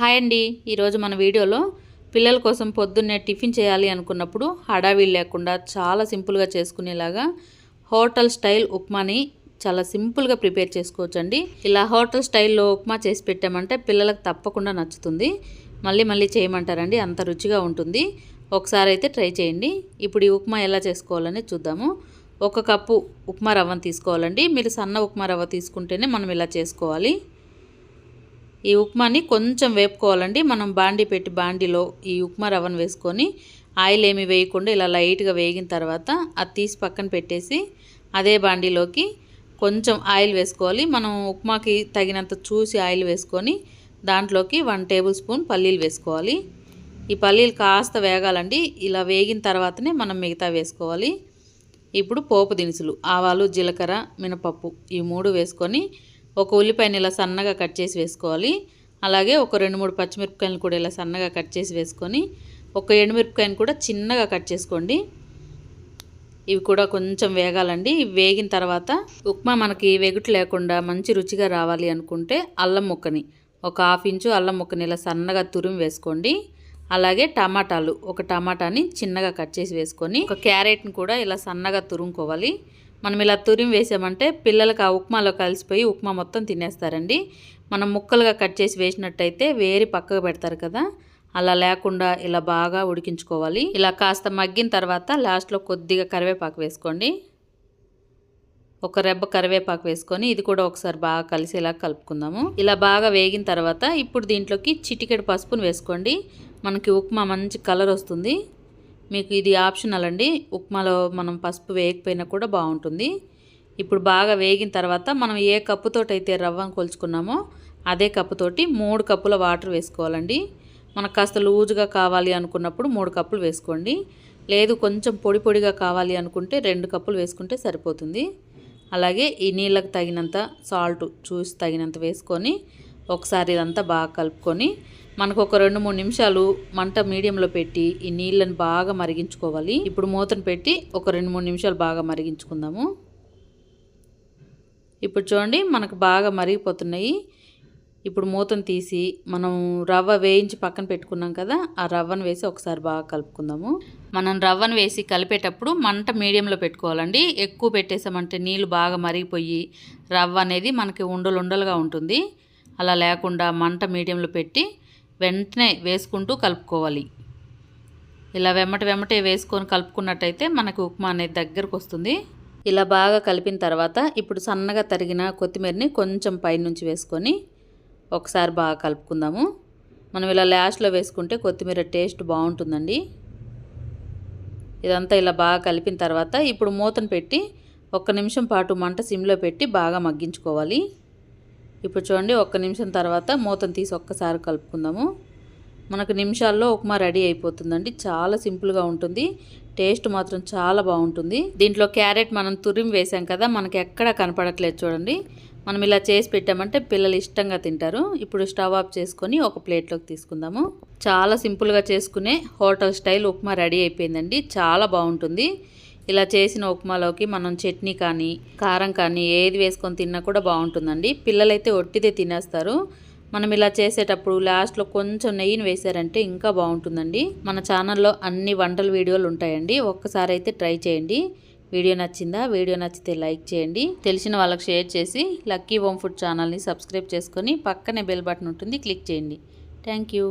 Hi అండి. ఈరోజు మన వీడియోలో పిల్లల కోసం పొద్దున్నే టిఫిన్ చేయాలి అనుకున్నప్పుడు హడావిడి లేకుండా చాలా సింపుల్గా చేసుకునేలాగా హోటల్ స్టైల్ ఉప్మాని చాలా సింపుల్గా ప్రిపేర్ చేసుకోవచ్చండి. ఇలా హోటల్ స్టైల్లో ఉప్మా చేసి పెట్టామంటే పిల్లలకు తప్పకుండా నచ్చుతుంది. మళ్ళీ మళ్ళీ చేయమంటారండి. అంత రుచిగా ఉంటుంది. ఒకసారి అయితే ట్రై చేయండి. ఇప్పుడు ఈ ఉప్మా ఎలా చేసుకోవాలని చూద్దాము. ఒక కప్పు ఉప్మా రవ్వను తీసుకోవాలండి. మీరు సన్న ఉప్మా రవ్వ తీసుకుంటేనే మనం ఇలా చేసుకోవాలి. ఈ ఉప్మాని కొంచెం వేపుకోవాలండి. మనం బాండి పెట్టి బాండిలో ఈ ఉప్మా రవ్వను వేసుకొని ఆయిల్ ఏమి వేయకుండా ఇలా లైట్గా వేగిన తర్వాత అది తీసి పక్కన పెట్టేసి అదే బాండిలోకి కొంచెం ఆయిల్ వేసుకోవాలి. మనం ఉప్మాకి తగినంత చూసి ఆయిల్ వేసుకొని దాంట్లోకి వన్ టేబుల్ స్పూన్ పల్లీలు వేసుకోవాలి. ఈ పల్లీలు కాస్త వేగాలండి. ఇలా వేగిన తర్వాతనే మనం మిగతా వేసుకోవాలి. ఇప్పుడు పోపు దినుసులు ఆవాలు జీలకర్ర మినపప్పు ఈ మూడు వేసుకొని ఒక ఉల్లిపాయని ఇలా సన్నగా కట్ చేసి వేసుకోవాలి. అలాగే ఒక రెండు మూడు పచ్చిమిరపకాయలు కూడా ఇలా సన్నగా కట్ చేసి వేసుకొని ఒక ఎండుమిరపకాయని కూడా చిన్నగా కట్ చేసుకోండి. ఇవి కూడా కొంచెం వేగాలండి. ఇవి వేగిన తర్వాత ఉప్మా మనకి వెగుటు లేకుండా మంచి రుచిగా రావాలి అనుకుంటే అల్లం ముక్కని ఒక హాఫ్ ఇంచు అల్లం ముక్కని ఇలా సన్నగా తురిమి వేసుకోండి. అలాగే టమాటాలు ఒక టమాటాని చిన్నగా కట్ చేసి వేసుకొని ఒక క్యారెట్ని కూడా ఇలా సన్నగా తురుముకోవాలి. మనం ఇలా తురిమి వేసామంటే పిల్లలకు ఆ ఉప్మాలో కలిసిపోయి ఉప్మా మొత్తం తినేస్తారండి. మనం ముక్కలుగా కట్ చేసి వేసినట్టయితే వేరి పక్కకు పెడతారు కదా. అలా లేకుండా ఇలా బాగా ఉడికించుకోవాలి. ఇలా కాస్త మగ్గిన తర్వాత లాస్ట్లో కొద్దిగా కరివేపాకు వేసుకోండి. ఒక రెబ్బ కరివేపాకు వేసుకొని ఇది కూడా ఒకసారి బాగా కలిసేలా కలుపుకుందాము. ఇలా బాగా వేగిన తర్వాత ఇప్పుడు దీంట్లోకి చిటికెడు పసుపును వేసుకోండి. మనకి ఉప్మా మంచి కలర్ వస్తుంది. మీకు ఇది ఆప్షనల్ అండి. ఉప్మాలో మనం పసుపు వేయకపోయినా కూడా బాగుంటుంది. ఇప్పుడు బాగా వేగిన తర్వాత మనం ఏ కప్పుతోటి అయితే రవ్వను కొలుచుకున్నామో అదే కప్పుతోటి మూడు కప్పుల వాటర్ వేసుకోవాలండి. మనకు కాస్త లూజుగా కావాలి అనుకున్నప్పుడు మూడు కప్పులు వేసుకోండి. లేదు కొంచెం పొడి పొడిగా కావాలి అనుకుంటే రెండు కప్పులు వేసుకుంటే సరిపోతుంది. అలాగే ఈ నీళ్ళకు తగినంత సాల్ట్ చూసి తగినంత వేసుకొని ఒకసారి ఇదంతా బాగా కలుపుకొని మనకు ఒక రెండు మూడు నిమిషాలు మంట మీడియంలో పెట్టి ఈ నీళ్ళని బాగా మరిగించుకోవాలి. ఇప్పుడు మూతను పెట్టి ఒక రెండు మూడు నిమిషాలు బాగా మరిగించుకుందాము. ఇప్పుడు చూడండి మనకు బాగా మరిగిపోతున్నాయి. ఇప్పుడు మూతను తీసి మనం రవ్వ వేయించి పక్కన పెట్టుకున్నాం కదా ఆ రవ్వను వేసి ఒకసారి బాగా కలుపుకుందాము. మనం రవ్వను వేసి కలిపేటప్పుడు మంట మీడియంలో పెట్టుకోవాలండి. ఎక్కువ పెట్టేసామంటే నీళ్ళు బాగా మరిగిపోయి రవ్వ అనేది మనకి ఉండలుండలుగా ఉంటుంది. అలా లేకుండా మంట మీడియంలో పెట్టి వెంటనే వేసుకుంటూ కలుపుకోవాలి. ఇలా వెమ్మట వెమ్మటే వేసుకొని కలుపుకున్నట్టయితే మనకు ఉప్మా అనేది దగ్గరకు వస్తుంది. ఇలా బాగా కలిపిన తర్వాత ఇప్పుడు సన్నగా తరిగిన కొత్తిమీరని కొంచెం పైనుంచి వేసుకొని ఒకసారి బాగా కలుపుకుందాము. మనం ఇలా లాస్ట్లో వేసుకుంటే కొత్తిమీర టేస్ట్ బాగుంటుందండి. ఇదంతా ఇలా బాగా కలిపిన తర్వాత ఇప్పుడు మూతను పెట్టి ఒక్క నిమిషం పాటు మంట సిమ్లో పెట్టి బాగా మగ్గించుకోవాలి. ఇప్పుడు చూడండి ఒక్క నిమిషం తర్వాత మూతను తీసి ఒక్కసారి కలుపుకుందాము. మనకు నిమిషాల్లో ఉప్మా రెడీ అయిపోతుందండి. చాలా సింపుల్గా ఉంటుంది. టేస్ట్ మాత్రం చాలా బాగుంటుంది. దీంట్లో క్యారెట్ మనం తురిమి వేసాం కదా మనకి ఎక్కడ కనపడట్లేదు చూడండి. మనం ఇలా చేసి పెట్టామంటే పిల్లలు ఇష్టంగా తింటారు. ఇప్పుడు స్టవ్ ఆఫ్ చేసుకొని ఒక ప్లేట్లోకి తీసుకుందాము. చాలా సింపుల్గా చేసుకునే హోటల్ స్టైల్ ఉప్మా రెడీ అయిపోయిందండి. చాలా బాగుంటుంది. ఇలా చేసిన ఉప్మాలోకి మనం చట్నీ కానీ కారం కానీ ఏది వేసుకొని తిన్నా కూడా బాగుంటుందండి. పిల్లలైతే ఒట్టిదే తినేస్తారు. మనం ఇలా చేసేటప్పుడు లాస్ట్లో కొంచెం నెయ్యిని వేశారంటే ఇంకా బాగుంటుందండి. మన ఛానల్లో అన్ని వంటల వీడియోలు ఉంటాయండి. ఒక్కసారి అయితే ట్రై చేయండి. వీడియో నచ్చిందా? వీడియో నచ్చితే లైక్ చేయండి. తెలిసిన వాళ్ళకి షేర్ చేసి లక్కీ హోమ్ ఫుడ్ ఛానల్ని సబ్స్క్రైబ్ చేసుకొని పక్కనే బెల్ బటన్ ఉంటుంది క్లిక్ చేయండి. Thank you.